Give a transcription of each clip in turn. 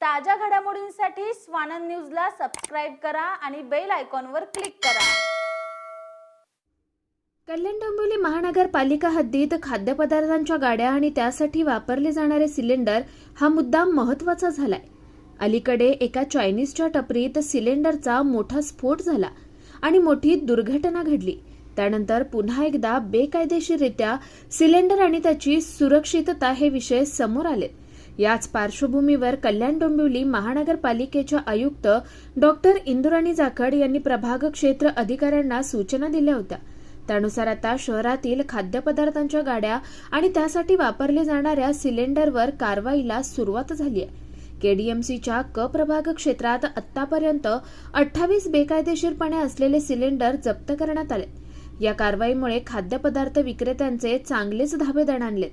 ताज्या घडामोडींसाठी स्वानंद न्यूजला सबस्क्राईब करा आणि बेल आयकॉनवर क्लिक करा. कल्याण डोंबिवली महानगरपालिका हद्दीत खाद्यपदार्थांच्या गाड्या आणि त्यासाठी वापरले जाणारे सिलेंडर हा मुद्दा महत्त्वाचा झालाय. अलीकडे एका चायनीजच्या टपरीत सिलेंडरचा मोठा स्फोट झाला आणि मोठी दुर्घटना घडली. त्यानंतर पुन्हा एकदा बेकायदेशीररित्या सिलेंडर आणि त्याची सुरक्षितता हे विषय समोर आले याच पार्श्वभूमीवर कल्याण डोंबिवली महानगरपालिकेच्या आयुक्त डॉक्टर इंदुराणी जाखड यांनी प्रभाग क्षेत्र अधिकाऱ्यांना सूचना दिल्या होत्या. त्यानुसार आता शहरातील खाद्यपदार्थांच्या गाड्या आणि त्यासाठी वापरले जाणाऱ्या सिलेंडरवर कारवाईला सुरुवात झाली आहे. केडीएमसीच्या क प्रभाग क्षेत्रात आतापर्यंत अठ्ठावीस बेकायदेशीरपणे असलेले सिलेंडर जप्त करण्यात आले. या कारवाईमुळे खाद्यपदार्थ विक्रेत्यांचे चांगलेच धाबे आणलेत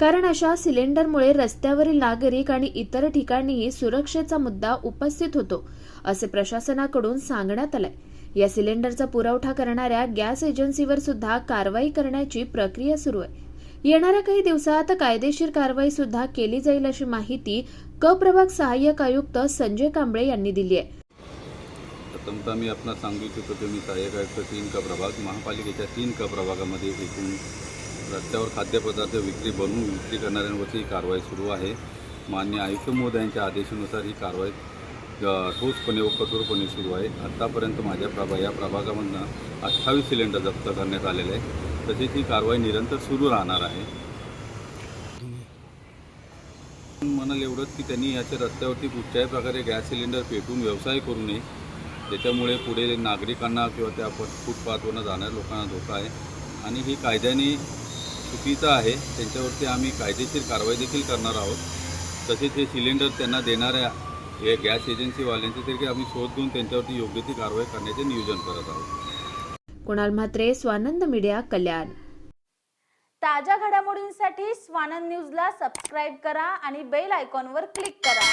कारण अशा सिलेंडरमुळे रस्त्यावरील नागरिक आणि इतर ठिकाणीही सुरक्षेचा मुद्दा उपस्थित होतो असे प्रशासनाकडून सांगण्यात आलंय. या सिलेंडरचा पुरवठा करणाऱ्या गॅस एजन्सीवर सुद्धा कारवाई करण्याची प्रक्रिया सुरू आहे. येणाऱ्या काही दिवसात कायदेशीर कारवाई सुद्धा केली जाईल अशी माहिती क प्रभाग सहाय्यक आयुक्त संजय कांबळे यांनी दिली आहे. प्रथमतः मी आपण सांगू इच्छितो की मी सहाय्यक आयुक्त तीन क प्रभाग महापालिकेच्या तीन क प्रभागामध्ये एकूण रस्त्यावर खाद्यपदार्थ विक्री बनवून विक्री करणाऱ्यांवरती ही कारवाई सुरू आहे. मान्य आयुक्त महोदयांच्या आदेशानुसार ही कारवाई ठोसपणे व कठोरपणे सुरू आहे. आत्तापर्यंत माझ्या प्रभा या प्रभागामधनं अठ्ठावीस सिलेंडर जप्त करण्यात आलेले आहे तसेच ही कारवाई निरंतर सुरू राहणार आहे. म्हणाल एवढंच की त्यांनी याच्या रस्त्यावरती कुठच्याही प्रकारे गॅस सिलेंडर पेटून व्यवसाय करू नये. त्याच्यामुळे पुढे नागरिकांना किंवा त्या फुटपाथवरनं जाणाऱ्या लोकांना धोका आहे. आणि ही कायद्याने चुकीचं आहे. त्यांच्यावरती आम्ही कायदेशीर कारवाई देखील करणार आहोत. तसेच हे सिलेंडर त्यांना देणाऱ्या हे गॅस एजन्सीवाल्यांचे देखील आम्ही शोध घेऊन त्यांच्यावरती योग्य ती कारवाई करण्याचे नियोजन करत आहोत. कुणाल म्हात्रे स्वानंद मीडिया कल्याण. ताज्या घडामोडींसाठी स्वानंद न्यूजला सबस्क्राईब करा आणि बेल आयकॉनवर क्लिक करा.